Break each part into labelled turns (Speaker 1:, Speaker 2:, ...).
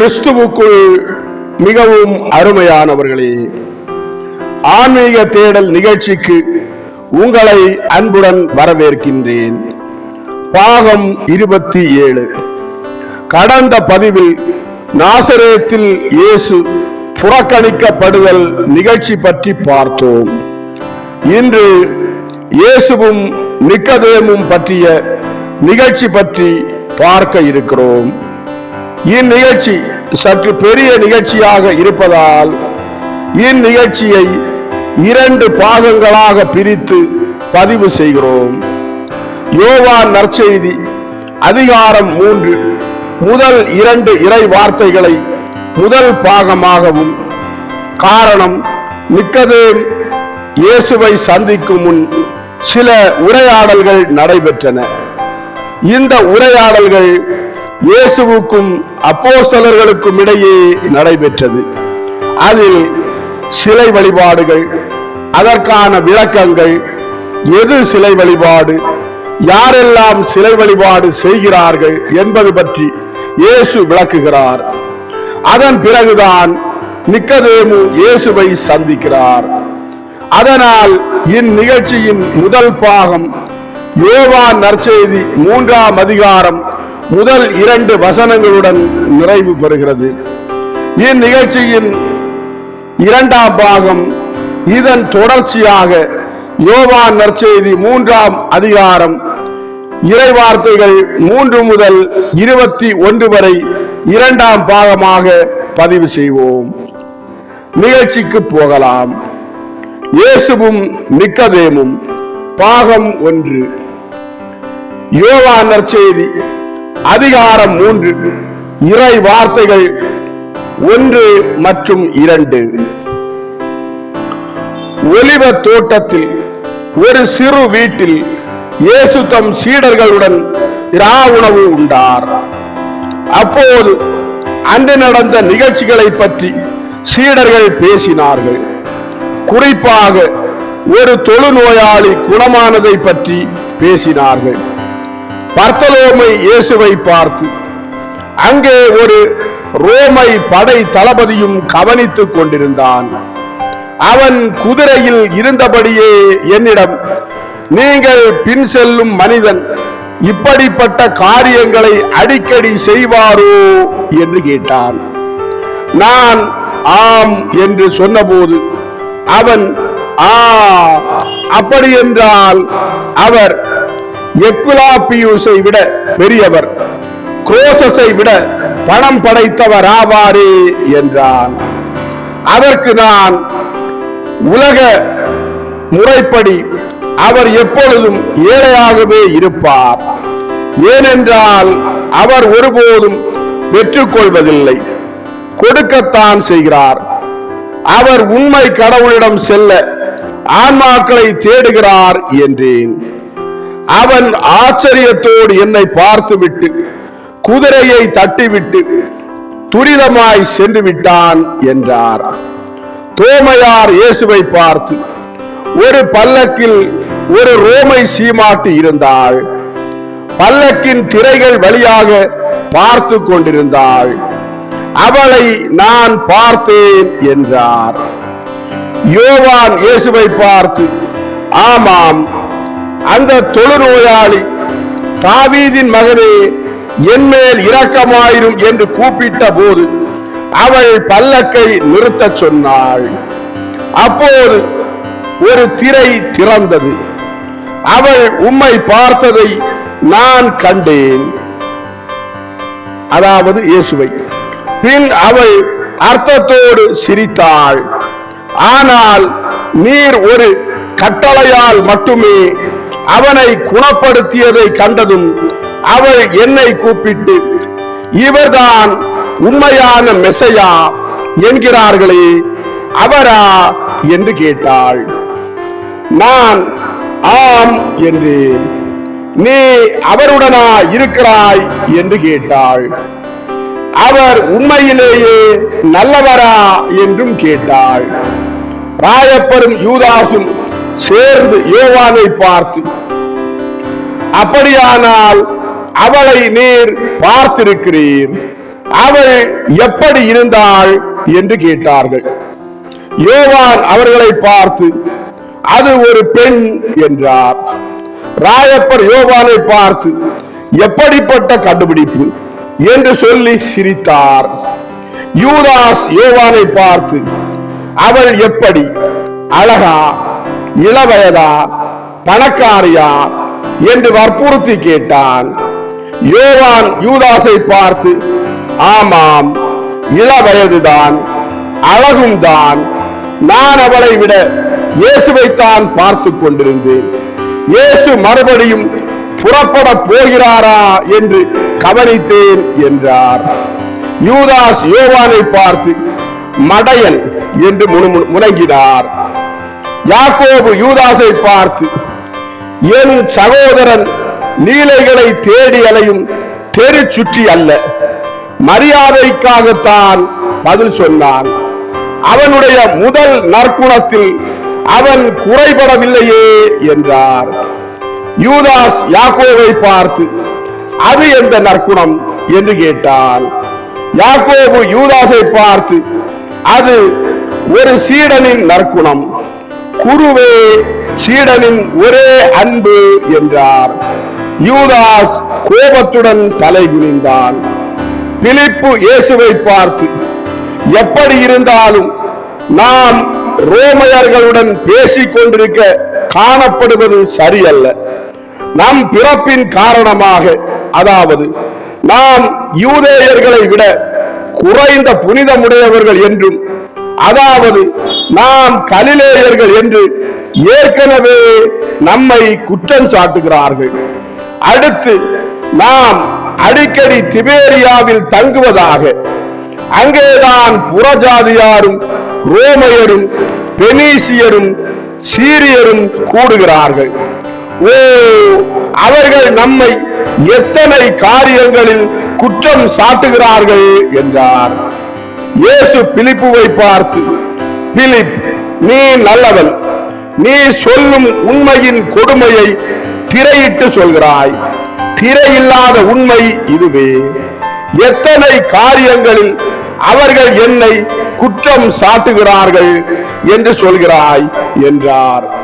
Speaker 1: கிறிஸ்துவுக்குள் மிகவும் அருமையானவர்களே ஆன்மீக தேடல் நிகழ்ச்சிக்கு உங்களை அன்புடன் வரவேற்கின்றேன். பாகம் இருபத்தி ஏழு. கடந்த பதிவில் நாசரேத்தில் இயேசு புறக்கணிக்கப்படுதல் நிகழ்ச்சி பற்றி பார்த்தோம். இன்று இயேசுவும் நிக்கதேமும் பற்றிய நிகழ்ச்சி பற்றி பார்க்க இருக்கிறோம். இந்நிகழ்ச்சி சற்று பெரிய நிகழ்ச்சியாக இருப்பதால் இந்நிகழ்ச்சியை இரண்டு பாகங்களாக பிரித்து பதிவு செய்கிறோம். யோவான் நற்செய்தி அதிகாரம் மூன்று முதல் இரண்டு இறை வார்த்தைகளை முதல் பாகமாகவும் காரணம் நிக்கதேம் இயேசுவை சந்திக்கும் முன் சில உரையாடல்கள் நடைபெற்றன. இந்த உரையாடல்கள் இயேசுவுக்கும் அப்போஸ்தலர்களுக்கும் இடையே நடைபெற்றது. அதில் சிலை வழிபாடுகள் அதற்கான விளக்கங்கள் எது சிலை வழிபாடு யாரெல்லாம் சிலை வழிபாடு செய்கிறார்கள் என்பது பற்றி இயேசு விளக்குகிறார். அதன் பிறகுதான் நிக்கதேமு இயேசுவை சந்திக்கிறார். அதனால் இந்நிகழ்ச்சியின் முதல் பாகம் யோவான் நற்செய்தி மூன்றாம் அதிகாரம் முதல் இரண்டு வசனங்களுடன் நிறைவு பெறுகிறது. இந்நிகழ்ச்சியின் இரண்டாம் பாகம் இதன் தொடர்ச்சியாக யோவான் நற்செய்தி மூன்றாம் அதிகாரம் இறைவார்த்தைகள் மூன்று முதல் இருபத்தி ஒன்று வரை இரண்டாம் பாகமாக பதிவு செய்வோம். நிகழ்ச்சிக்கு போகலாம். இயேசுவும் நிக்கதேமும் பாகம் ஒன்று. யோவான் நற்செய்தி அதிகாரம் மூன்று. இறை வார்த்தைகள் ஒன்று மற்றும் இரண்டு. ஒலிவ தோட்டத்தில் ஒரு சிறு வீட்டில் இயேசு தம் சீடர்களுடன் இரா உணவு உண்டார். அப்போது அன்று நடந்த நிகழ்ச்சிகளை பற்றி சீடர்கள் பேசினார்கள். குறிப்பாக ஒரு தொழுநோயாளி குணமானதை பற்றி பேசினார்கள். பர்த்தலோமை இயேசுவை பார்த்து அங்கே ஒரு ரோமை படை தளபதியும் கவனித்துக் கொண்டிருந்தான். அவன் குதிரையில் இருந்தபடியே என்னிடம் நீங்கள் பின் செல்லும் மனிதன் இப்படிப்பட்ட காரியங்களை அடிக்கடி செய்வாரோ? என்று கேட்டான். நான் ஆம் என்று சொன்னபோது அவன் ஆ அப்படி என்றால் அவர் எக்குலாபியூஸை விட பெரியவர் குரோசஸை விட பணம் படைத்தவர் ஆவாரே என்றான். அதற்கு நான் உலக முறைப்படி அவர் எப்பொழுதும் ஏழையாகவே இருப்பார். ஏனென்றால் அவர் ஒருபோதும் பெற்றுக்கொள்வதில்லை கொடுக்கத்தான் செய்கிறார். அவர் உண்மை கடவுளிடம் செல்ல ஆன்மாக்களை தேடுகிறார் என்றேன். அவன் ஆச்சரியத்தோடு என்னை பார்த்துவிட்டு குதிரையை தட்டிவிட்டு துரிதமாய் சென்று விட்டான் என்றார். தோமையார் இயேசுவை பார்த்து ஒரு பல்லக்கில் ஒரு ரோமை சீமாட்டி இருந்தாள். பல்லக்கின் திரைகள் வழியாக பார்த்து கொண்டிருந்தாள். அவளை நான் பார்த்தேன் என்றார். யோவான் இயேசுவை பார்த்து ஆமாம் அந்த தொழுநோயாளி தாவீதின் மகனே என்மேல் இரக்கமாயிரும் என்று கூப்பிட்ட போது அவள் பல்லக்கை நிறுத்தச் சொன்னாள். அப்போது ஒரு திரை திறந்தது. அவள் உம்மை பார்த்ததை நான் கண்டேன். அதாவது இயேசுவை. பின் அவள் அர்த்தத்தோடு சிரித்தாள். ஆனால் நீர் ஒரு கட்டளையால் மட்டுமே அவனை குணப்படுத்தியதை கண்டதும் அவள் என்னை கூப்பிட்டு இவர்தான் உண்மையான மெசையா என்கிறார்களே அவரா? என்று கேட்டாள். நான் ஆம் என்றேன். நீ அவருடனா இருக்கிறாய்? என்று கேட்டாள். அவர் உண்மையிலேயே நல்லவரா? என்றும் கேட்டாள். ராயப்பரும் யூதாசும் சேர்ந்து யோவானை பார்த்து அப்படியானால் அவளை நீர் பார்த்திருக்கிறீர். அவள் எப்படி இருந்தாள்? என்று கேட்டார்கள். யோவான் அவர்களை பார்த்து அது ஒரு பெண் என்றார். ராயப்பர் யோவானை பார்த்து எப்படிப்பட்ட கண்டுபிடிப்பு? என்று சொல்லி சிரித்தார். யூதாஸ் யோவானை பார்த்து அவள் எப்படி? அழகா? இளவயதா பணக்காரியா என்று வற்புறுத்தி கேட்டான். யோவான் யூதாஸை பார்த்து ஆமாம் இளவயதுதான் அழகும் தான் நான் அவளை விட இயேசுவைத்தான் பார்த்து கொண்டிருந்தேன். இயேசு மறுபடியும் புறப்பட போகிறாரா என்று கவனித்தேன் என்றார். யூதாஸ் யோவானை பார்த்து மடையன் என்று முணுமு- முனங்கினார். யாக்கோபு யூதாஸை பார்த்து என் சகோதரன் நீலைகளை தேடி அலையும் தெரு சுற்றி அல்ல. மரியாதைக்காகத்தான் பதில் சொன்னான். அவனுடைய முதல் நற்குணத்தில் அவன் குறைபடவில்லையே என்றார். யூதாஸ் யாக்கோவை பார்த்து அது எந்த நற்குணம்? என்று கேட்டான். யாக்கோபு யூதாஸை பார்த்து அது ஒரு சீடனின் நற்குணம். குருவே சீடனின் ஒரே அன்பு என்றார். யூதாஸ் கோபத்துடன் தலை குனிந்தான் பிலிப்பு இயேசுவை பார்த்து எப்படி இருந்தாலும் நாம் ரோமையர்களுடன் பேசிக் கொண்டிருக்க காணப்படுவது சரியல்ல. நம் பிறப்பின் காரணமாக அதாவது நாம் யூதேயர்களை விட குறைந்த புனிதமுடையவர்கள் என்றும் அதாவது நாம் கலிலேயர்கள் என்று ஏற்கனவே நம்மை குற்றம் சாட்டுகிறார்கள். அடுத்து நாம் அடிக்கடி திபேரியாவில் தங்குவதாக அங்கேதான் புறஜாதியாரும் ரோமையரும் பெனீசியரும் சீரியரும் கூடுகிறார்கள். ஓ அவர்கள் நம்மை எத்தனை காரியங்களில் குற்றம் சாட்டுகிறார்கள் என்றார். இயேசு பிலிப்புவை பார்த்து பிலிப் நீ நல்லவன். நீ சொல்லும் உண்மையின் கொடுமையை திரையிட்டு சொல்கிறாய். திரையில்லாத உண்மை இதுவே. எத்தனை காரியங்களில் அவர்கள் என்னை குற்றம் சாட்டுகிறார்கள் என்று சொல்கிறாய் என்றார்.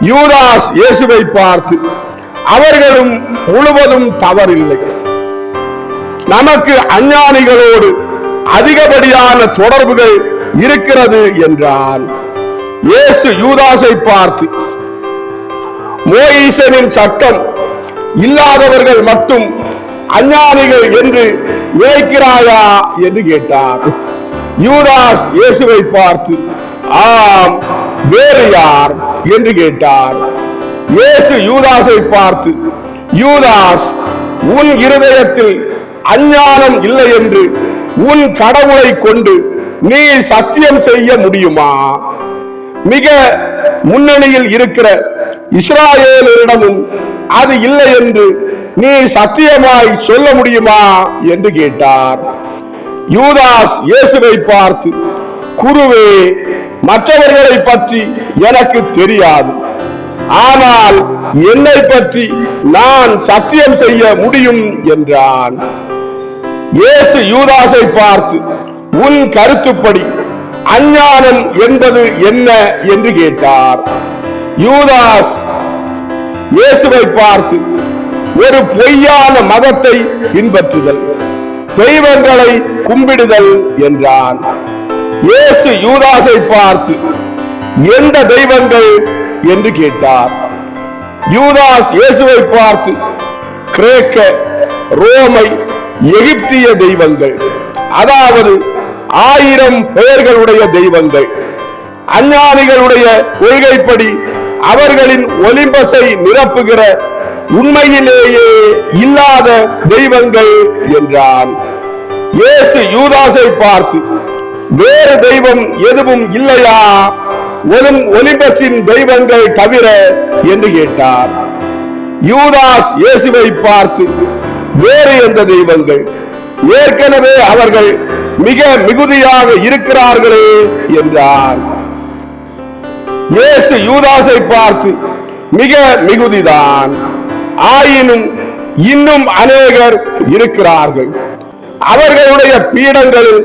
Speaker 1: யூதாஸ் இயேசுவை பார்த்து அவர்களும் முழுவதும் தவறில்லை. நமக்கு அஞ்ஞானிகளோடு அதிகப்படியான தொடர்புகள் இருக்கிறது என்றால் இயேசு யூதாஸை பார்த்து மோயிசனின் சட்டம் இல்லாதவர்கள் மட்டும் அஞ்ஞானிகள் என்று நினைக்கிறாயா என்று கேட்டார். யூதாஸ் இயேசுவை பார்த்து ஆம் வேறு யார்? என்று கேட்டார். இயேசு யூதாஸை பார்த்து யூதாஸ் உன் இருதயத்தில் அஞ்ஞானம் இல்லை என்று உன் கடவுளை கொண்டு நீ சத்தியம் செய்ய முடியுமா? மிக முன்னணியில் இருக்கிற இஸ்ராயலரிடமும் அது இல்லை என்று நீ சத்தியமாய் சொல்ல முடியுமா என்று கேட்டார். யூதாஸ் இயேசுவை பார்த்து குருவே மற்றவர்களை பற்றி எனக்கு தெரியாது. ஆனால் என்னை பற்றி நான் சத்தியம் செய்ய முடியும் என்றான். இயேசு யூதாஸை பார்த்து உன் கருத்துப்படி அஞ்ஞானம் என்பது என்ன என்று கேட்டார். யூதாஸ் இயேசுவை பார்த்து ஒரு பொய்யான மதத்தை பின்பற்றுதல் தெய்வங்களை கும்பிடுதல் என்றான். இயேசு யூதாஸை பார்த்து எந்த தெய்வங்கள்? என்று கேட்டார். யூதாஸ் இயேசுவை பார்த்து கிரேக்க ரோமை எகிப்திய தெய்வங்கள் அதாவது ஆயிரம் பெயர்களுடைய தெய்வங்கள். அஞ்ஞானிகளுடைய கொள்கைப்படி அவர்களின் ஒலிம்பஸை நிரப்புகிற உண்மையிலேயே இல்லாத தெய்வங்கள் என்றான். இயேசு யூதாஸை பார்த்து வேறு தெய்வம் எதுவும் இல்லையா? ஒலும் ஒலிம்பஸின் தெய்வங்கள் தவிர? என்று கேட்டார். யூதாஸ் இயேசுவை பார்த்து வேறு எந்த தெய்வங்கள்? ஏற்கனவே அவர்கள் மிக மிகுதியாக இருக்கிறார்களே என்றார். இயேசு யூதாசை பார்த்து மிக மிகுதிதான். ஆயினும் இன்னும் அநேகர் இருக்கிறார்கள். அவர்களுடைய பீடங்களில்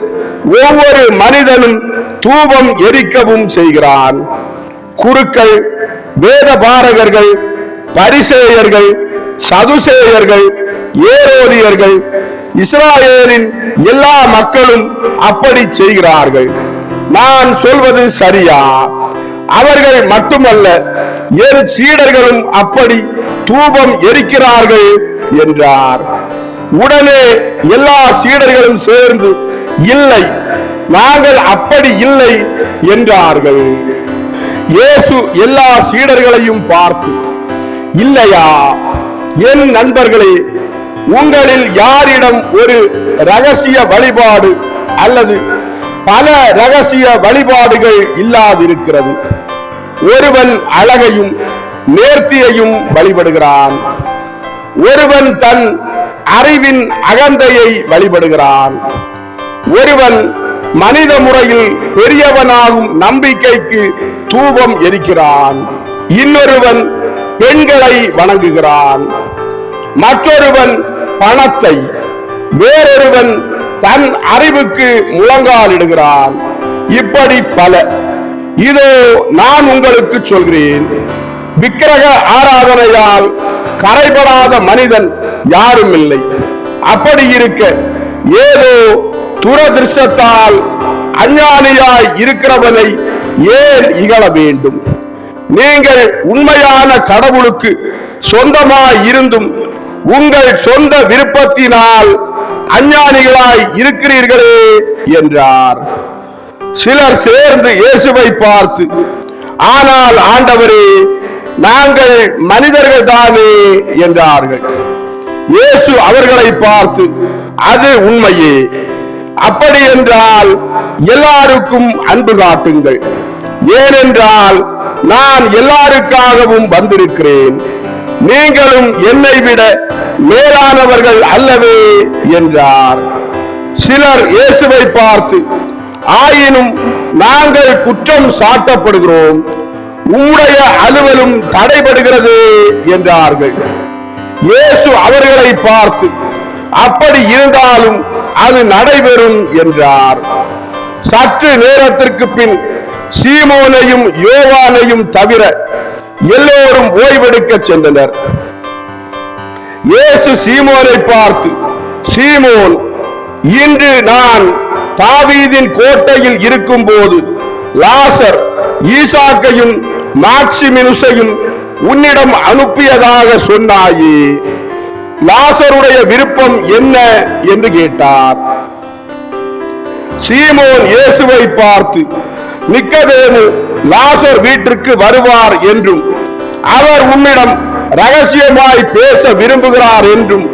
Speaker 1: ஒவ்வொரு மனிதனும் தூபம் எரிக்கவும் செய்கிறான். குருக்கள் வேதபாரகர்கள் பரிசேயர்கள் சதுசேயர்கள் ஏரோதியர்கள் இஸ்ராயலின் எல்லா மக்களும் அப்படி செய்கிறார்கள். நான் சொல்வது சரியா? அவர்கள் மட்டுமல்ல என் சீடர்களும் அப்படி தூபம் எரிக்கிறார்கள் என்றார். உடனே எல்லா சீடர்களும் சேர்ந்து இல்லை நாங்கள் அப்படி இல்லை என்றார்கள். இயேசு எல்லா சீடர்களையும் பார்த்து இல்லையா? என் நண்பர்களே உங்களில் யாரிடம் ஒரு ரகசிய வழிபாடு அல்லது பல ரகசிய வழிபாடுகள் இல்லாதிருக்கிறது. ஒருவன் அழகையும் நேர்த்தியையும் வழிபடுகிறான். ஒருவன் தன் அறிவின் அகந்தையை வழிபடுகிறான். ஒருவன் மனித முறையில் பெரியவனாகும் நம்பிக்கைக்கு தூபம் எரிக்கிறான். இன்னொருவன் பெண்களை வணங்குகிறான். மற்றொருவன் பணத்தை வேறொருவன் தன் அறிவுக்கு முழங்காலிடுகிறான். இப்படி பல. இதோ நான் உங்களுக்கு சொல்கிறேன். விக்கிரக ஆராதனையால் கரைபடாத மனிதன் யாரும் இல்லை. அப்படி இருக்க ஏதோ துரதிருஷ்டத்தால் அஞ்ஞானியாய் இருக்கிறவனை ஏன் இகழ வேண்டும்? நீங்கள் உண்மையான கடவுளுக்கு சொந்தமாய் இருந்தும் உங்கள் சொந்த விருப்பத்தினால் அஞ்ஞானிகளாய் இருக்கிறீர்களே என்றார். சிலர் சேர்ந்து இயேசுவை பார்த்து ஆனால் ஆண்டவரே நாங்கள் மனிதர்கள் தானே என்றார்கள். இயேசு அவர்களை பார்த்து அது உண்மையே. அப்படி என்றால் எல்லாருக்கும் அன்பு காட்டுங்கள். ஏனென்றால் நான் எல்லாருக்காகவும் வந்திருக்கிறேன். நீங்களும் என்னை விட மேலானவர்கள் அல்லவே என்றார். சிலர் இயேசுவை பார்த்து ஆயினும் நாங்கள் குற்றம் சாட்டப்படுகிறோம். உம்முடைய அலுவலும் தடைபடுகிறது என்றார்கள். இயேசு அவர்களை பார்த்து அப்படி இருந்தாலும் அது நடைபெறும் என்றார். சற்று நேரத்திற்கு பின் சீமோனையும் யோவானையும் தவிர எல்லோரும் ஓய்வெடுக்க சென்றனர். இயேசு சீமோனை பார்த்து சீமோன் இன்று நான் தாவீதின் கோட்டையில் இருக்கும் போது லாசர் ஈசாக்கையும் மாக்சிமினுசையும் உன்னிடம் அனுப்பியதாக சொன்னாயே. லாசருடைய விருப்பம் என்ன? என்று கேட்டார். சீமோன் இயேசுவை பார்த்து நிக்கதேமு லாசர் வீட்டிற்கு வருவார் என்றும் அவர் உம்மிடம் ரகசியமாய் பேச விரும்புகிறார் என்றும்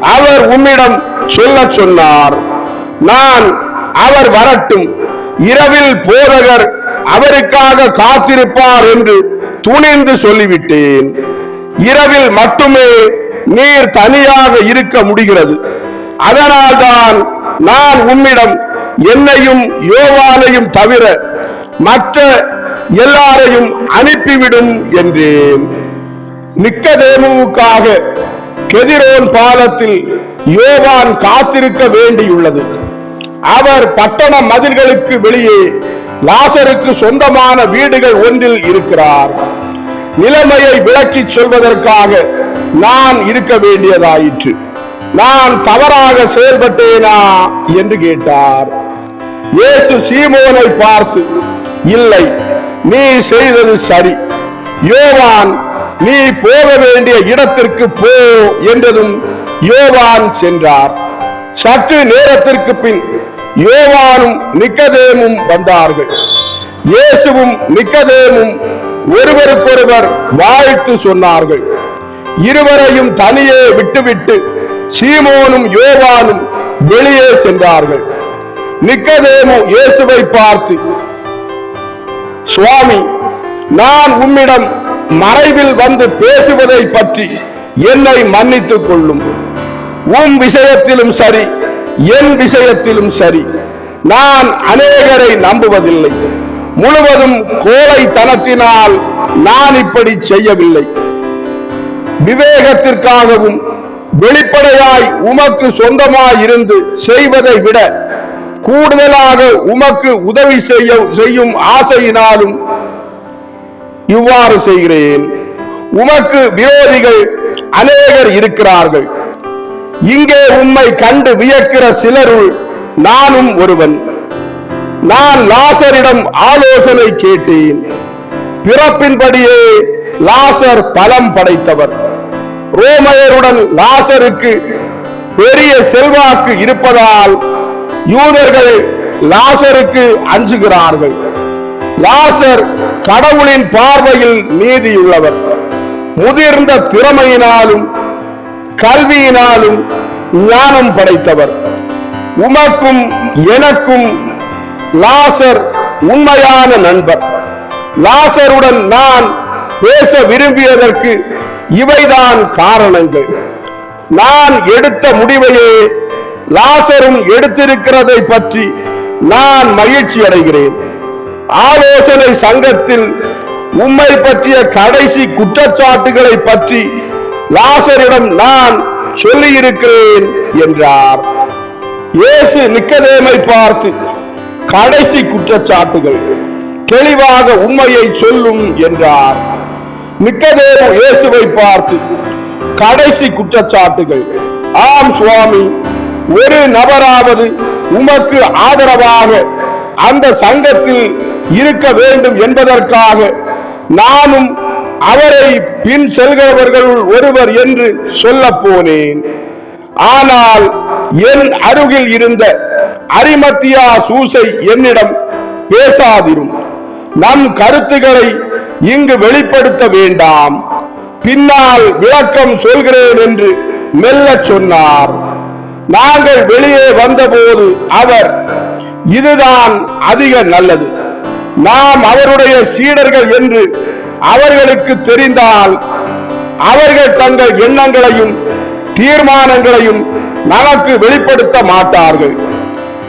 Speaker 1: அவர் உம்மிடம் சொல்ல சொன்னார். நான் அவர் வரட்டும். இரவில் போதகர் அவருக்காக காத்திருப்பார் என்று துணிந்து சொல்லிவிட்டேன். இரவில் மட்டுமே நீர் தனியாக இருக்க முடிகிறது. அதனால்தான் நான் உம்மிடம் என்னையும் யோவானையும் தவிர மற்ற எல்லாரையும் அனுப்பிவிடும் என்றேன். நிக்கதேமுவுக்காக கெதிரோன் பாலத்தில் யோவான் காத்திருக்க வேண்டியுள்ளது. அவர் பட்டண மதில்களுக்கு வெளியே லாசருக்கு சொந்தமான வீடுகள் ஒன்றில் இருக்கிறார். நிலைமையை விளக்கிச் சொல்வதற்காக நான் இருக்க வேண்டியதாயிற்று. நான் தவறாக செயல்பட்டேனா என்று கேட்டார். இயேசு சீமோனை பார்த்து இல்லை நீ செய்தது சரி. யோவான் நீ போக வேண்டிய இடத்திற்கு போ என்றதும் யோவான் சென்றார். சற்று நேரத்திற்கு பின் யோவானும் நிக்கதேமும் வந்தார்கள். இயேசுவும் நிக்கதேமும் ஒருவருக்கொருவர் வாழ்த்து சொன்னார்கள். இருவரையும் தனியே விட்டுவிட்டு சீமோனும் யோவானும் வெளியே சென்றார்கள். நிக்கதேமு இயேசுவை பார்த்து சுவாமி நான் உம்மிடம் மறைவில் வந்து பேசுவதை பற்றி என்னை மன்னித்துக் கொள்ளும். உம் விஷயத்திலும் சரி என் விஷயத்திலும் சரி நான் அநேகரை நம்புவதில்லை. முழுவதும் கோழைத்தனத்தினால் நான் இப்படி செய்யவில்லை. விவேகத்திற்காகவும் வெளிப்படையாய் உமக்கு சொந்தமாய் இருந்து செய்வதை விட கூடுதலாக உமக்கு உதவி செய்ய செய்யும் ஆசையினாலும் இவ்வாறு செய்கிறேன். உமக்கு விரோதிகள் அநேகர் இருக்கிறார்கள். இங்கே உம்மை கண்டு வியக்கிற சிலருள் நானும் ஒருவன். நான் லாசரிடம் ஆலோசனை கேட்டேன். பிறப்பின்படியே லாசர் பலம் படைத்தவர். ரோமையருடன் லாசருக்கு பெரிய செல்வாக்கு இருப்பதால் யூதர்கள் லாசருக்கு அஞ்சுகிறார்கள். லாசர் கடவுளின் பார்வையில் நீதியுள்ளவர். முதிர்ந்த திறமையினாலும் கல்வியினாலும் ஞானம் படைத்தவர். உமக்கும் எனக்கும் லாசர் உண்மையான நண்பர். லாசருடன் நான் பேச விரும்பியதற்கு இவைதான் காரணங்கள். நான் எடுத்த முடிவையே லாசரும் எடுத்திருக்கிறதை பற்றி நான் மகிழ்ச்சி அடைகிறேன். ஆலோசனை சங்கத்தில் உம்மை பற்றிய கடைசி குற்றச்சாட்டுகளை பற்றி லாசரிடம் நான் சொல்லியிருக்கிறேன் என்றார். இயேசு நிக்கதேமை பார்த்து கடைசி குற்றச்சாட்டுகள் தெளிவாக உண்மையை சொல்லும் என்றார். நிக்கதேமு இயேசுவை பார்த்து கடைசி குற்றச்சாட்டுகள் ஆம் சுவாமி ஒரு நபராவது உமக்கு ஆதரவாக அந்த சங்கத்தில் இருக்க வேண்டும் என்பதற்காக நானும் அவரை பின் செல்கிறவர்கள் ஒருவர் என்று சொல்லப் போனேன் ஆனால் என் அருகில் இருந்த அரிமத்தியா சூசை என்னிடம் பேசாதிரும். நம் கருத்துக்களை இங்கு வெளிப்படுத்த வேண்டாம். பின்னால் விளக்கம் சொல்கிறேன் என்று மெல்ல சொன்னார். நாங்கள் வெளியே வந்தபோது அவர் இதுதான் அதிக நல்லது. நாம் அவருடைய சீடர்கள் என்று அவர்களுக்கு தெரிந்தால் அவர்கள் தங்கள் எண்ணங்களையும் தீர்மானங்களையும் நமக்கு வெளிப்படுத்த மாட்டார்கள்.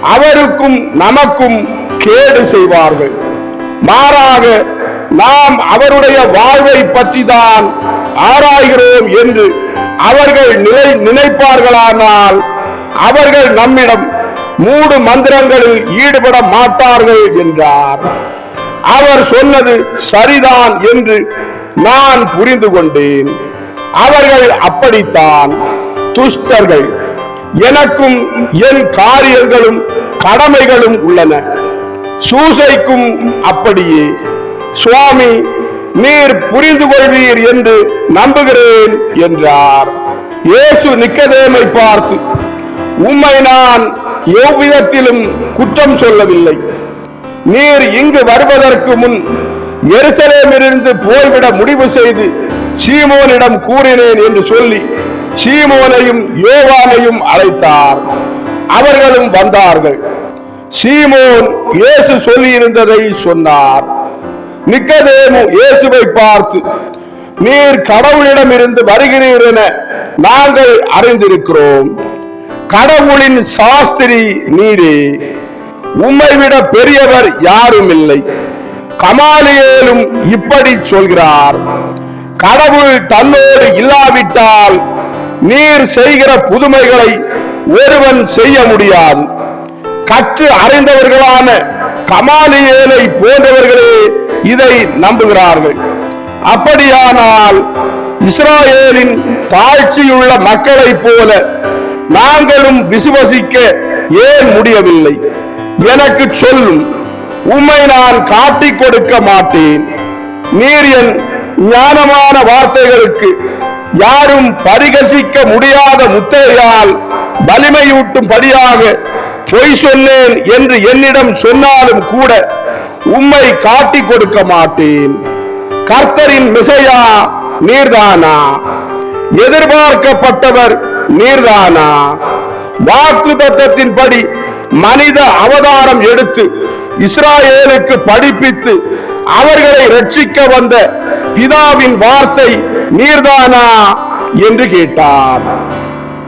Speaker 1: அவருக்கும் நமக்கும் கேடு செய்வார்கள். மாறாக நாம் அவருடைய வாழ்வை பற்றி தான் ஆராய்கிறோம் என்று அவர்கள் நிலை நினைப்பார்களானால் அவர்கள் நம்மிடம் மூடு மந்திரங்களில் ஈடுபட மாட்டார்கள் என்றார். அவர் சொன்னது சரிதான் என்று நான் புரிந்து கொண்டேன். அவர்கள் அப்படித்தான். துஷ்டர்கள் எனக்கும் என் காரியங்களும் கடமைகளும் உள்ளன. சூசைக்கும் அப்படியே. சுவாமி நீர் புரிந்து கொள்வீர் என்று நம்புகிறேன் என்றார். இயேசு நிக்கதேமை பார்த்து உம்மை நான் எவ்விதத்திலும் குற்றம் சொல்லவில்லை. நீர் இங்கு வருவதற்கு முன் எருசலேமிலிருந்து போய்விட முடிவு செய்து சீமோனிடம் கூறினேன் என்று சொல்லி சீமோனையும் யோவானையும் அழைத்தார். அவர்களும் வந்தார்கள். சீமோன் இயேசு சொல்லியிருந்ததை சொன்னார். நிக்கதேமு இயேசுவை பார்த்து நீர் கடவுளிடம் இருந்து வருகிறீர் என நாங்கள் அறிந்திருக்கிறோம். கடவுளின் சாஸ்திரி நீரே உம்மை விட பெரியவர் யாரும் இல்லை கமாலியேலும் இப்படி சொல்கிறார் கடவுள் தன்னோடு இல்லாவிட்டால் நீர் செய்கிற புதுமைகளை ஒருவன் செய்ய முடியாது. கற்று அறிந்தவர்களான கமாலியேலை போன்றவர்களே இதை நம்புகிறார்கள். அப்படியானால் இஸ்ராயேலின் தாழ்ச்சியுள்ள மக்களைப் போல நாங்களும் விசுவசிக்க ஏன் முடியவில்லை? எனக்கு சொல்லும் உம்மை நான் காட்டிக் கொடுக்க மாட்டேன். நீர் என் ஞானமான வார்த்தைகளுக்கு யாரும் பரிகசிக்க முடியாத முத்தையால் வலிமையூட்டும்படியாக பொய் சொன்னேன் என்று என்னிடம் சொன்னாலும் கூட உம்மை காட்டிக் கொடுக்க மாட்டேன். கர்த்தரின் மிசையா நீர்தானா? எதிர்பார்க்கப்பட்டவர் நீர்தானா? வாக்கு தத்தத்தின்படி மனித அவதாரம் எடுத்து இஸ்ராயேலுக்கு படிப்பித்து அவர்களை ரட்சிக்க வந்த பிதாவின் வார்த்தை நீர்தானா என்று கேட்டார்.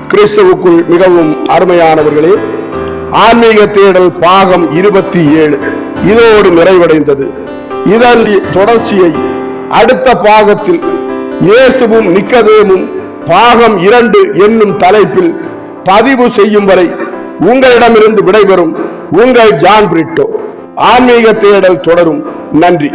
Speaker 1: கிறிஸ்துவுக்குள் மிகவும் அருமையானவர்களே ஆன்மீக தேடல் பாகம் இருபத்தி ஏழு இதோடு நிறைவடைந்தது. இதன் தொடர்ச்சியை அடுத்த பாகத்தில் இயேசுவும் நிக்கதேமும் பாகம் இரண்டு என்னும் தலைப்பில் பதிவு செய்யும் வரை உங்களிடமிருந்து விடைபெறும் உங்கள் ஜான் பிரிட்டோ. ஆன்மீக தேடல் தொடரும். நன்றி.